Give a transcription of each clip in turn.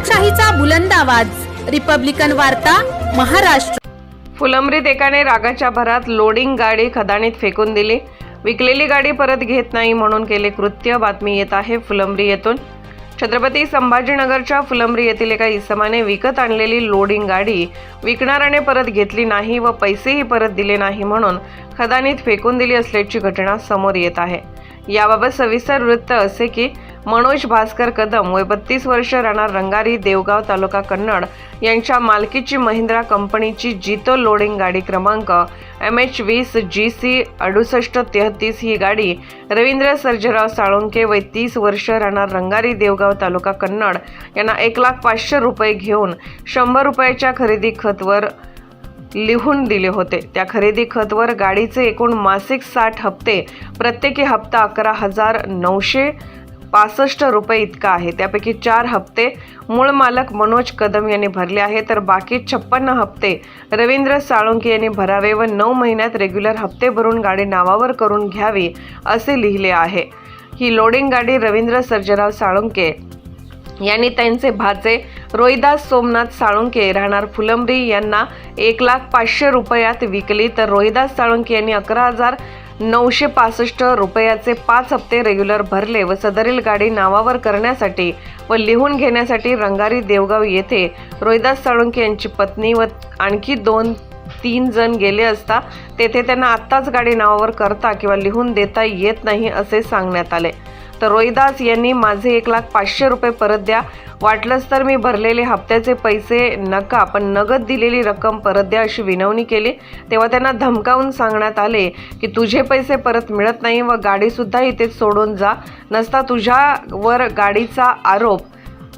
लोकशाहीचा बुलंद आवाज. रिपब्लिकन वार्ता महाराष्ट्र. फुलंब्रीत एकाने रागाच्या भरात लोडिंग गाडी खदाणीत फेकून दिली. विकलेली गाडी परत घेत नाही म्हणून केले कृत्य. बातमी येत आहे फुलंब्री येथून. छत्रपती संभाजीनगरच्या फुलंब्री येथील एका इसमाने विकत आणलेली लोडिंग गाडी विकणाऱ्याने परत घेतली नाही व पैसेही परत दिले नाही म्हणून खदानीत फेकून दिली असल्याची घटना समोर येत आहे. याबाबत सविस्तर वृत्त असे की मनोज भास्कर कदम वय बत्तीस वर्ष राहणार रंगारी देवगाव तालुका कन्नड यांच्या मालकीची महिंद्रा कंपनीची जितो लोडिंग गाडी क्रमांक एम एच वीस जी सी अडुसष्ट तेहतीस ही गाडी रवींद्र सर्जराव साळुंके वय तीस वर्ष राहणार रंगारी देवगाव तालुका कन्नड यांना एक लाख पाचशे रुपये घेऊन शंभर रुपयाच्या खरेदी खतवर लिहून दिले होते. त्या खरेदी खतवर गाडीचे एकूण मासिक साठ हप्ते प्रत्येकी हप्ता अकरा हजार नऊशे पासष्ट रुपये इतका आहे. त्यापैकी चार हप्ते मूळ मालक मनोज कदम यांनी भरले आहे तर बाकी छप्पन्न हप्ते रवींद्र साळुंके यांनी भरावे व नऊ महिन्यात रेग्युलर हप्ते भरून गाडी नावावर करून घ्यावी असे लिहिले आहे. ही लोडिंग गाडी रवींद्र सर्जराव साळुंके यांनी त्यांचे भाचे रोहिदास सोमनाथ साळुंके राहणार फुलंब्री यांना एक लाख पाचशे रुपयात विकली. तर रोहिदास साळुंके यांनी अकरा हजार नऊशे पासष्ट रुपयाचे पाच हप्ते रेग्युलर भरले व सदरील गाडी नावावर करण्यासाठी व लिहून घेण्यासाठी रंगारी देवगाव येथे रोहिदास साळुंके यांची पत्नी व आणखी दोन तीन जण गेले असता तेथे त्यांना आत्ताच गाडी नावावर करता किंवा लिहून देता येत नाही असे सांगण्यात आले. तर रोहिदास यांनी माझे एक लाख पाचशे रुपये परत द्या. वाटलंच तर मी भरलेले हप्त्याचे पैसे नका पण नगद दिलेली रक्कम परत द्या अशी विनवणी केली. तेव्हा त्यांना धमकावून सांगण्यात आले की तुझे पैसे परत मिळत नाही व गाडीसुद्धा इथेच सोडून जा. नसता तुझ्यावर गाडीचा आरोप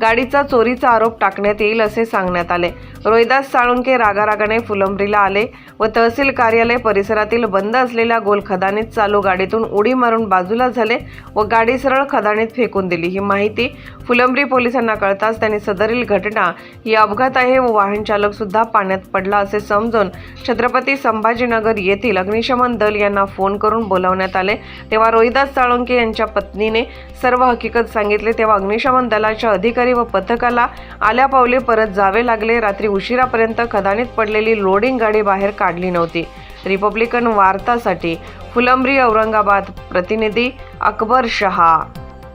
गाडीचा चोरीचा आरोप टाकण्यात येईल असे सांगण्यात आले. रोहिदास साळुंके रागारागाने फुलंब्रीला आले व तहसील कार्यालय परिसरातील बंद असलेल्या गोल खदानीत चालू गाडीतून उडी मारून बाजूला झाले व गाडी सरळ खदानीत फेकून दिली. ही माहिती फुलंब्री पोलिसांना कळताच त्यांनी सदरील घटना ही अपघात आहे व वाहन चालक सुद्धा पाण्यात पडला असे समजून छत्रपती संभाजीनगर येथील अग्निशमन दल यांना फोन करून बोलावण्यात आले. तेव्हा रोहिदास साळुंके यांच्या पत्नीने सर्व हकीकत सांगितले. तेव्हा अग्निशमन दलाच्या अधिकारी व पथकाला आल्या पावले परत जावे लागले. रात्री उशिरापर्यंत खदानीत पडलेली लोडिंग गाडी बाहेर काढली नव्हती. रिपब्लिकन वार्तासाठी फुलंब्री औरंगाबाद प्रतिनिधी अकबर शहा.